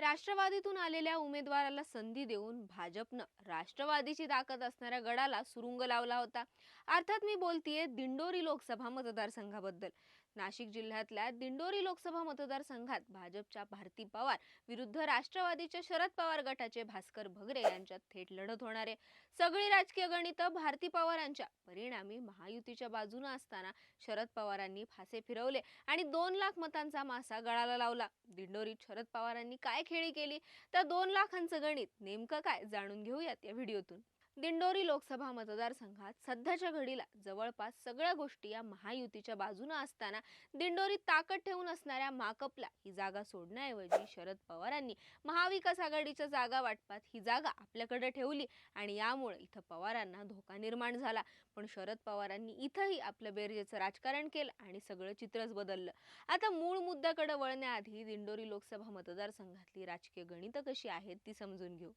राष्ट्रवादीतून आलेल्या उमेदवाराला संधी देऊन भाजपनं राष्ट्रवादीची ताकद असणाऱ्या गडाला सुरुंग लावला होता. अर्थात मी बोलतीये दिंडोरी लोकसभा मतदारसंघाबद्दल. नाशिक जिल्ह्यातल्या दिंडोरी लोकसभा मतदारसंघात भाजपच्या भारती पवार विरुद्ध राष्ट्रवादीच्या शरद पवार गटाचे भास्कर भगरे यांच्यात थेट लढत होणार आहे. सगळी राजकीय गणितं भारती पवारांच्या. परिणामी महायुतीच्या बाजूनं असताना शरद पवारांनी फासे फिरवले आणि दोन लाख मतांचा मासा गळाला लावला. दिंडोरीत शरद पवारांनी काय खेळी केली? तर दोन लाखांचं गणित नेमकं काय जाणून घेऊयात या व्हिडिओतून. दिंडोरी लोकसभा मतदारसंघात सध्याच्या घडीला जवळपास सगळ्या गोष्टी या महायुतीच्या बाजूनं असताना दिंडोरीत ताकद ठेवून असणाऱ्या माकपला ही जागा सोडण्याऐवजी शरद पवारांनी महाविकास आघाडीच्या जागा वाटपात ही जागा आपल्याकडे ठेवली आणि यामुळे इथं पवारांना धोका निर्माण झाला. पण शरद पवारांनी इथंही आपलं बेरजेचं राजकारण केलं आणि सगळं चित्रच बदललं. आता मूळ मुद्द्याकडे वळण्याआधी दिंडोरी लोकसभा मतदारसंघातली राजकीय गणितं कशी आहेत ती समजून घेऊ.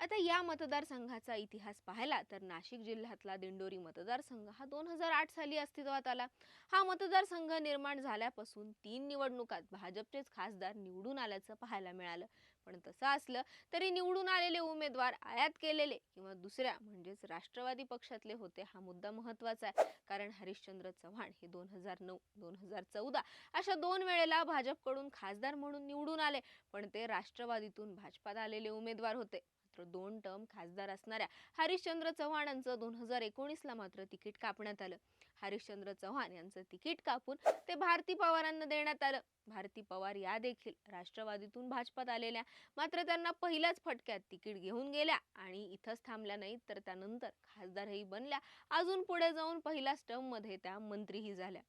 आता या मतदारसंघाचा इतिहास पाहिला तर नाशिक जिल्ह्यातला दिंडोरी मतदारसंघ हा दोन हजार आठ साली अस्तित्वात आला. हा मतदारसंघ निर्माण झाल्यापासून तीन निवडणुकात भाजपचेच खासदार निवडून आल्याचं पाहायला मिळालं. पण तसं असलं तरी निवडून आलेले उमेदवार आयात केलेले किंवा दुसऱ्या म्हणजेच राष्ट्रवादी पक्षातले होते हा मुद्दा महत्त्वाचा आहे. कारण हरिश्चंद्र चव्हाण हे दोन हजार नऊ दोन हजार चौदा अशा दोन वेळेला भाजपकडून खासदार म्हणून निवडून आले. पण ते राष्ट्रवादीतून भाजपात आलेले उमेदवार होते. मात्र दोन टर्म खासदार असणाऱ्या हरिश्चंद्र चव्हाणांचं दोन हजार एकोणीसला मात्र तिकीट कापण्यात आलं. हरिश्चंद्र चव्हाण यांचं तिकीट कापून ते भारती पवारांना देण्यात आलं. भारती पवार या देखील राष्ट्रवादीतून भाजपात आलेल्या मात्र त्यांना पहिल्याच फटक्यात तिकीट घेऊन गेल्या आणि इथंच थांबल्या नाहीत तर त्यानंतर खासदारही बनल्या. अजून पुढे जाऊन पहिल्याच टर्ममध्ये त्या मंत्रीही झाल्या.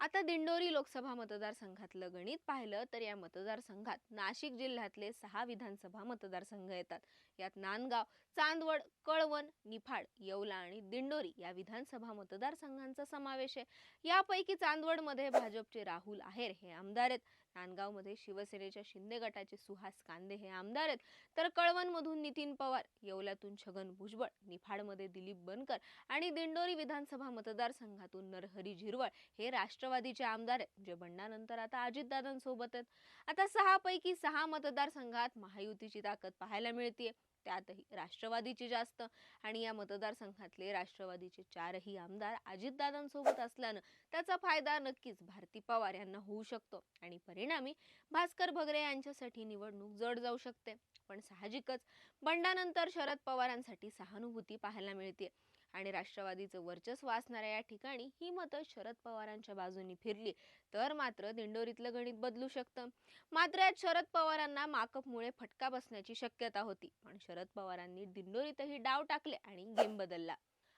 आता दिंडोरी लोकसभा मतदारसंघातलं गणित पाहिलं तर या मतदारसंघात नाशिक जिल्ह्यातले सहा विधानसभा मतदारसंघ येतात. यात नांदगाव चांदवड कळवण निफाड येवला आणि दिंडोरी या विधानसभा मतदारसंघांचा समावेश आहे. यापैकी चांदवडमध्ये भाजपचे राहुल आहेर हे आमदार आहेत. नांदगावमध्ये शिवसेनेच्या शिंदे गटाचे सुहास कांदे हे आमदार आहेत. तर कळवणमधून नितीन पवार येवल्यातून छगन भुजबळ निफाडमध्ये दिलीप बनकर आणि दिंडोरी विधानसभा मतदारसंघातून नरहरी झिरवळ हे राष्ट्र राष्ट्रवादीचे आमदार आहेत जे बंडानंतर आता अजितदादांसोबत आहेत आता सहापैकी सहा मतदारसंघात महायुतीची ताकद पाहायला मिळते त्यातही राष्ट्रवादीची जास्त आणि या मतदारसंघातले राष्ट्रवादीचे चारही आमदार अजितदादांसोबत असल्यानं त्याचा फायदा नक्कीच भारती पवार यांना होऊ शकतो आणि परिणामी भास्कर भगरे यांच्यासाठी निवडणूक जड जाऊ शकते. पण साहजिकच बंडानंतर शरद पवारांसाठी सहानुभूती पाहायला मिळते आणि राष्ट्रवादीचं वर्चस्व असणाऱ्या या ठिकाणी ही मतं शरद पवारांच्या बाजूनी फिरली तर मात्र दिंडोरीतलं गणित बदलू शकतं. मात्र यात शरद पवारांना माकपमुळे फटका बसण्याची शक्यता होती पण शरद पवारांनी दिंडोरीतही डाव टाकले आणि गेम बदलला.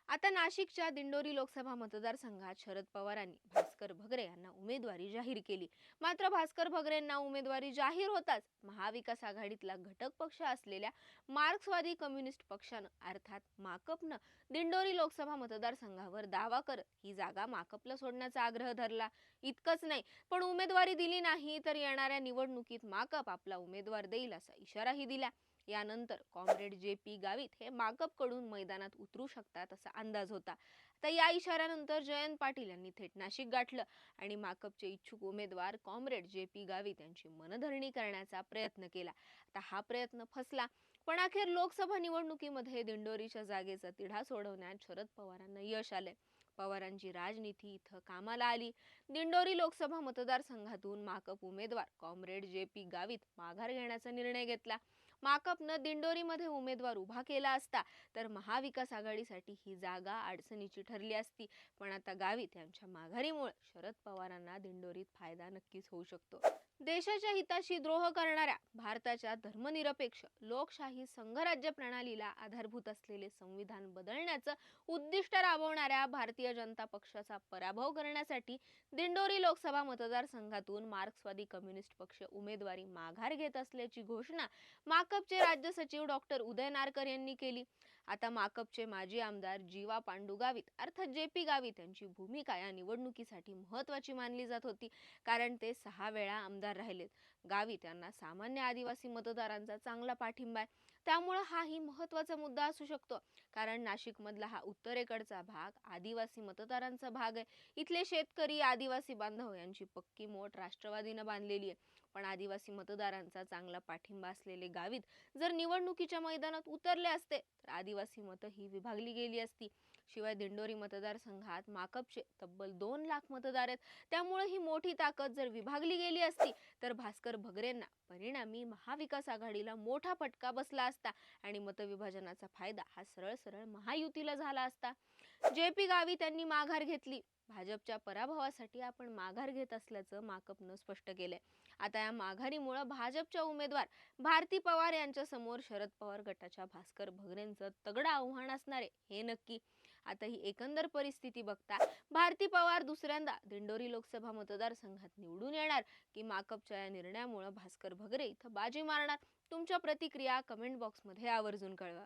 आता नाशिकच्या दिंडोरी लोकसभा मतदारसंघात शरद पवारांनी भास्कर भगरे यांना उमेदवारी जाहीर केली. मात्र भास्कर भगरेंना उमेदवारी जाहीर होताच महाविकास आघाडीतला घटक पक्ष असलेल्या मार्क्सवादी कम्युनिस्ट पक्षानं अर्थात माकपनं दिंडोरी लोकसभा मतदारसंघावर दावा करत ही जागा माकपला सोडण्याचा आग्रह धरला. इतकंच नाही पण उमेदवारी दिली नाही तर येणाऱ्या निवडणुकीत माकप आपला उमेदवार देईल असा इशाराही दिला. यानंतर कॉम्रेड जे पी गावित हे माकपकडून मैदानात उतरू शकतात असा अंदाज होता. आता या इशाऱ्यानंतर जयंत पाटील यांनी थेट नाशिक गाठलं आणि माकपचे इच्छुक उमेदवार कॉम्रेड जे पी गावित यांची मनधरणी करण्याचा प्रयत्न केला. आता हा प्रयत्न फसला. पण अखेर लोकसभा निवडणुकीमध्ये दिंडोरीच्या जागेचा तिढा सोडवण्यात शरद पवारांना यश आले पवारांची राजनीती इथं कामाला आली. दिंडोरी लोकसभा मतदारसंघातून माकप उमेदवार कॉम्रेड जे पी गावित माघार घेण्याचा निर्णय घेतला. माकपनं दिंडोरीमध्ये उमेदवार उभा केला असता तर महाविकास आघाडीसाठी ही जागा अडचणीची ठरली असती. पण आता गावित यांच्या माघारीमुळे शरद पवारांना दिंडोरीत फायदा नक्कीच होऊ शकतो. देशाच्या हिताशी द्रोह करणाऱ्या भारताच्या धर्मनिरपेक्ष लोकशाही संघराज्य प्रणालीला आधारभूत असलेले संविधान बदलण्याचं उद्दिष्ट राबवणाऱ्या भारतीय जनता पक्षाचा पराभव करण्यासाठी दिंडोरी लोकसभा मतदारसंघातून मार्क्सवादी कम्युनिस्ट पक्ष उमेदवारी माघार घेत असल्याची घोषणा माक माकपचे राज्य सचिव डॉक्टर उदय नारकर यांनी केली. आता माकपचे माजी आमदार जीवा पांडू गावित अर्थात जे पी गावित यांची भूमिका या निवडणुकीसाठी महत्वाची मानली जात होती कारण ते सहा वेळा आमदार राहिलेत. गावित यांना सामान्य आदिवासी मतदारांचा चांगला पाठिंबा आहे. त्यामुळं हाही महत्त्वाचा मुद्दा असू शकतो कारण नाशिकमधला हा उत्तरेकडचा भाग आदिवासी मतदारांचा भाग आहे. इथले शेतकरी आदिवासी बांधव यांची पक्की मोठ राष्ट्रवादीनं बांधलेली आहे. पण आदिवासी मतदारांचा चांगला पाठिंबा असलेले गावित जर निवडणुकीच्या मैदानात उतरले असते तर आदिवासी आदिवासी मतं ही विभागली गेली असती. शिवाय दिंडोरी मतदारसंघात माकपचे तब्बल दोन लाख मतदार आहेत. त्यामुळे ही मोठी ताकद जर विभागली गेली असती तर भास्कर भगरेंना परिणामी महाविकास आघाडीला मोठा फटका बसला असता आणि मतविभाजनाचा फायदा हा सरळ सरळ महायुतीला झाला असता. जे पी गावी त्यांनी माघार घेतली. भाजपच्या पराभवासाठी आपण माघार घेत असल्याचं माकपनं स्पष्ट केलंय. आता या माघारीमुळं भाजपच्या उमेदवार भारती पवार यांच्यासमोर शरद पवार गटाच्या भास्कर भगरेंचं तगडं आव्हान असणार आहे हे नक्की. आता ही एकंदर परिस्थिती बघता भारती पवार दुसऱ्यांदा दिंडोरी लोकसभा मतदारसंघात निवडून येणार की माकपच्या या निर्णयामुळं भास्कर भगरे इथं बाजी मारणार? तुमच्या प्रतिक्रिया कमेंट बॉक्समध्ये आवर्जून कळवा.